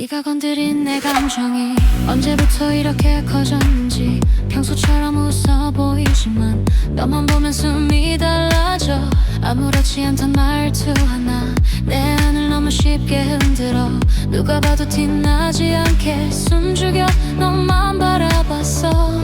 네가 건드린 내 감정이 언제부터 이렇게 커졌는지 평소처럼 웃어 보이지만 너만 보면 숨이 달라져. 아무렇지 않던 말투 하나 내 안을 너무 쉽게 흔들어. 누가 봐도 티나지 않게 숨죽여 너만 바라봤어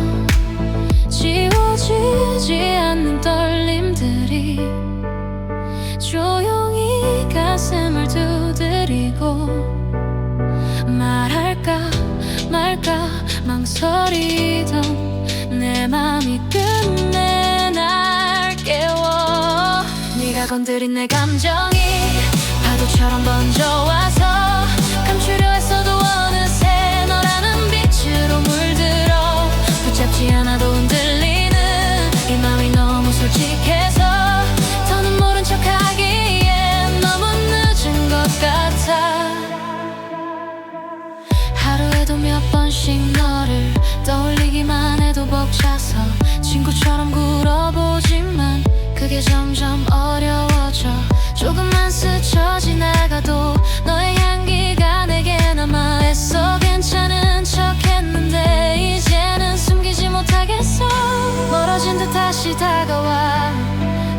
망설이던 내 맘이 끝내 날 깨워. 네가 건드린 내 감정이 파도처럼 번져와서 감추려 하루에도 몇 번씩 너를 떠올리기만 해도 벅차서 친구처럼 굴어보지만 그게 점점 어려워져. 조금만 스쳐 지나가도 너의 향기가 내게 남아 애써 괜찮은 척 했는데 이제는 숨기지 못하겠어. 멀어진 듯 다시 다가와.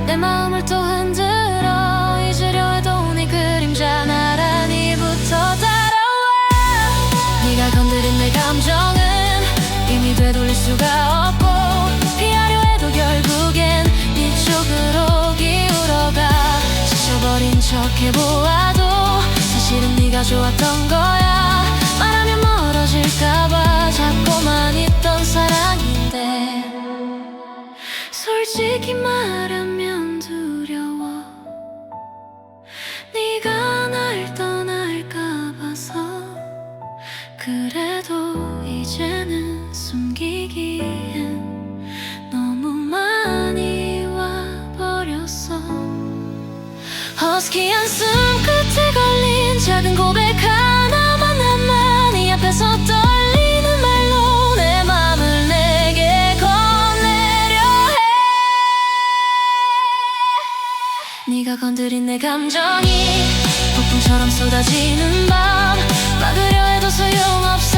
내 마음을 또 흔들어. 잊으려 수가 없고 피하려 해도 결국엔 네 쪽으로 기울어가 지쳐버린 척 해보아도 사실은 네가 좋았던 거야. 말하면 멀어질까봐 잡고만 있던 사랑인데 솔직히 말하면 두려워. 네가 허스키한 숨 끝에 걸린 작은 고백 하나만 남아 네 앞에서 떨리는 말로 내 맘을 내게 건네려 해. 네가 건드린 내 감정이 폭풍처럼 쏟아지는 밤 막으려 해도 소용없어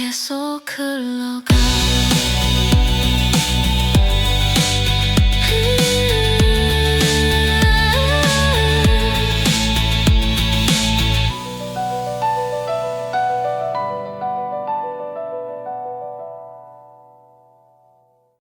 계속 흘러가